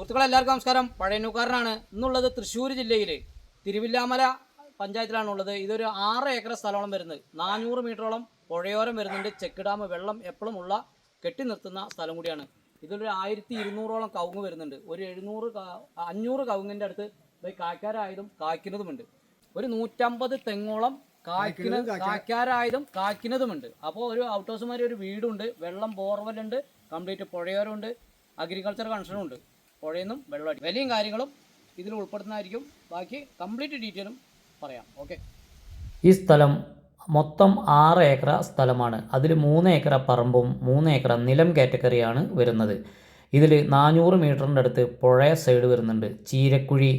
സുഹൃത്തുക്കളെ എല്ലാവർക്കും നമസ്കാരം. പഴയനൂക്കാരനാണ് ഇന്നുള്ളത് തൃശ്ശൂർ ജില്ലയിൽ തിരുവില്ലാമല പഞ്ചായത്തിലാണുള്ളത്. ഇതൊരു ആറ് ഏക്കർ സ്ഥലമാണ് വരുന്നത്. നാനൂറ് മീറ്ററോളം പുഴയോരം വരുന്നുണ്ട്. ചെക്ക് ഡാം വെള്ളം എപ്പോഴും ഉള്ള കെട്ടി നിർത്തുന്ന സ്ഥലം കൂടിയാണ്. ഇതിലൊരു ആയിരത്തി ഇരുന്നൂറോളം കവുങ്ങ് വരുന്നുണ്ട്. ഒരു എഴുന്നൂറ് അഞ്ഞൂറ് കവുങ്ങിന്റെ അടുത്ത് കായ്ക്കാരായതും കായ്ക്കുന്നതുമുണ്ട്. ഒരു നൂറ്റമ്പത് തെങ്ങോളം കായ്ക്കുന്ന കായ്ക്കാരായതും കായ്ക്കുന്നതുമുണ്ട്. അപ്പോൾ ഒരു ഔട്ട് ഹൗസുമാരി ഒരു വീടുണ്ട്. വെള്ളം ബോർവെല്ലുണ്ട്. കംപ്ലീറ്റ് പുഴയോരമുണ്ട്. അഗ്രികൾച്ചർ കൺസേണും ഉണ്ട്. പുഴയിൽ നിന്നും വെള്ളം വിലയും കാര്യങ്ങളും ഇതിൽ ഉൾപ്പെടുന്നതായിരിക്കും ബാക്കി കംപ്ലീറ്റ് ഡീറ്റെയിലും പറയാം. ഓക്കെ ഈ സ്ഥലം മൊത്തം ആറ് ഏക്കർ സ്ഥലമാണ്. അതിൽ മൂന്ന് ഏക്കർ പറമ്പും മൂന്ന് ഏക്കർ നിലം കാറ്റഗറിയാണ് വരുന്നത്. ഇതിൽ നാനൂറ് മീറ്ററിന്റെ അടുത്ത് പുഴ സൈഡ് വരുന്നുണ്ട്. ചീരക്കുഴി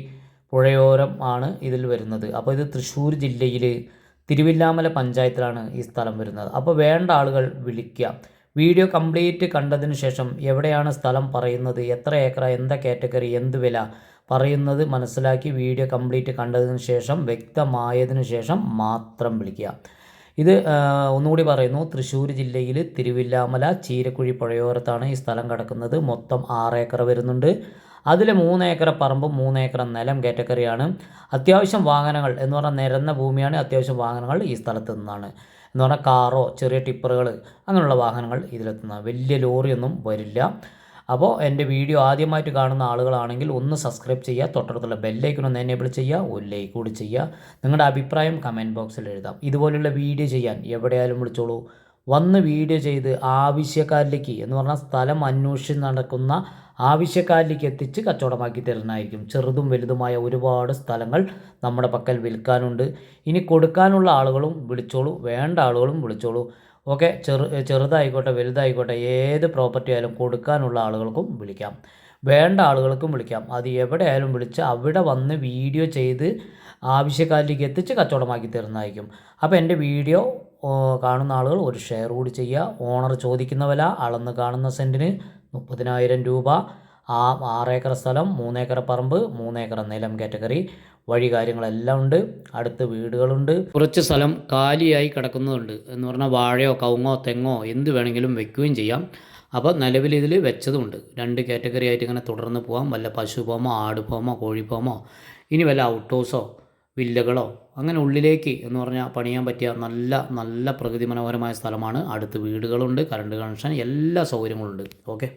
പുഴയോരം ആണ് ഇതിൽ വരുന്നത്. അപ്പോൾ ഇത് തൃശ്ശൂർ ജില്ലയിൽ തിരുവില്ലാമല പഞ്ചായത്തിലാണ് ഈ സ്ഥലം വരുന്നത്. അപ്പോൾ വേണ്ട ആളുകൾ വിളിക്കുക. വീഡിയോ കംപ്ലീറ്റ് കണ്ടതിന് ശേഷം എവിടെയാണ് സ്ഥലം പറയുന്നത്? എത്ര ഏക്കർ എന്താ കാറ്റഗറി? എന്ത് വില? പറയുന്നത് മനസ്സിലാക്കി വീഡിയോ കംപ്ലീറ്റ് കണ്ടതിന് ശേഷം വ്യക്തമായതിന് ശേഷം മാത്രം വിളിക്കുക. ഇത് ഒന്നുകൂടി പറയുന്നു. തൃശ്ശൂർ ജില്ലയിൽ തിരുവില്ലാമല ചീരക്കുഴി പുഴയോരത്താണ് ഈ സ്ഥലം കിടക്കുന്നത്. മൊത്തം ആറ് ഏക്കർ വരുന്നുണ്ട്. അതിൽ മൂന്ന് ഏക്കർ പറമ്പും മൂന്ന് ഏക്കർ നിലം കാറ്റഗറിയാണ്. അത്യാവശ്യം വാഹനങ്ങൾ എന്ന് പറഞ്ഞാൽ നിരന്ന ഭൂമിയാണ്. അത്യാവശ്യം വാഹനങ്ങൾ ഈ സ്ഥലത്ത് നിന്നാണ്. എന്ന് പറഞ്ഞാൽ കാറോ ചെറിയ ടിപ്പറുകൾ അങ്ങനെയുള്ള വാഹനങ്ങൾ ഇതിലെത്തുന്ന വലിയ ലോറിയൊന്നും വരില്ല. അപ്പോൾ എന്റെ വീഡിയോ ആദ്യമായിട്ട് കാണുന്ന ആളുകളാണെങ്കിൽ ഒന്ന് സബ്സ്ക്രൈബ് ചെയ്യുക തൊട്ടടുത്തുള്ള ബെല്ലൈക്കൺ ഒന്ന് എനേബിൾ ചെയ്യുക ഒരു ലൈക്ക് കൂടി ചെയ്യുക. നിങ്ങളുടെ അഭിപ്രായം കമന്റ് ബോക്സിൽ എഴുതാം. ഇതുപോലുള്ള വീഡിയോ ചെയ്യാൻ എവിടെയായാലും വിളിച്ചോളൂ. വന്ന് വീഡിയോ ചെയ്ത് ആവശ്യക്കാരിലേക്ക് എന്ന് പറഞ്ഞാൽ സ്ഥലം അന്വേഷിച്ച് നടക്കുന്ന ആവശ്യക്കാരിലേക്ക് എത്തിച്ച് കച്ചവടമാക്കി തരുന്നതായിരിക്കും. ചെറുതും വലുതുമായ ഒരുപാട് സ്ഥലങ്ങൾ നമ്മുടെ പക്കൽ വിൽക്കാനുണ്ട്. ഇനി കൊടുക്കാനുള്ള ആളുകളും വിളിച്ചോളൂ. വേണ്ട ആളുകളും വിളിച്ചോളൂ. ഓക്കെ ചെറു ചെറുതായിക്കോട്ടെ വലുതായിക്കോട്ടെ ഏത് പ്രോപ്പർട്ടി ആയാലും കൊടുക്കാനുള്ള ആളുകൾക്കും വിളിക്കാം. വേണ്ട ആളുകൾക്കും വിളിക്കാം. അത് എവിടെ ആയാലും വിളിച്ച് അവിടെ വന്ന് വീഡിയോ ചെയ്ത് ആവശ്യക്കാരിലേക്ക് എത്തിച്ച് കച്ചവടമാക്കി തരുന്നതായിരിക്കും. അപ്പോൾ എന്റെ വീഡിയോ കാണുന്ന ആളുകൾ ഒരു ഷെയർ കൂടി ചെയ്യുക. ഓണർ ചോദിക്കുന്ന വില അളന്ന് കാണുന്ന സെന്റിന് മുപ്പതിനായിരം രൂപ. ആ ആറേക്കർ സ്ഥലം മൂന്നേക്കർ പറമ്പ് മൂന്നേക്കർ നിലം കാറ്റഗറി. വഴി കാര്യങ്ങളെല്ലാം ഉണ്ട്. അടുത്ത് വീടുകളുണ്ട്. കുറച്ച് സ്ഥലം കാലിയായി കിടക്കുന്നതുണ്ട്. എന്ന് പറഞ്ഞാൽ വാഴയോ കവുങ്ങോ തെങ്ങോ എന്ത് വേണമെങ്കിലും വെക്കുകയും ചെയ്യാം. അപ്പോൾ നിലവിൽ ഇതിൽ വെച്ചതുണ്ട്. രണ്ട് കാറ്റഗറി ആയിട്ട് ഇങ്ങനെ തുടർന്ന് പോകാം വല്ല പശു പോമോ ആട് പോമോ കോഴി ഫോമോ ഇനി വല്ല ഔട്ട് ഹൗസോ വില്ലകളോ അങ്ങനെ ഉള്ളിലേക്ക് എന്ന് പറഞ്ഞാൽ പണിയാൻ പറ്റിയ നല്ല നല്ല പ്രകൃതി മനോഹരമായ സ്ഥലമാണ്. അടുത്ത് വീടുകളുണ്ട് കറണ്ട് കണക്ഷൻ എല്ലാ സൗകര്യങ്ങളുണ്ട്. ഓക്കെ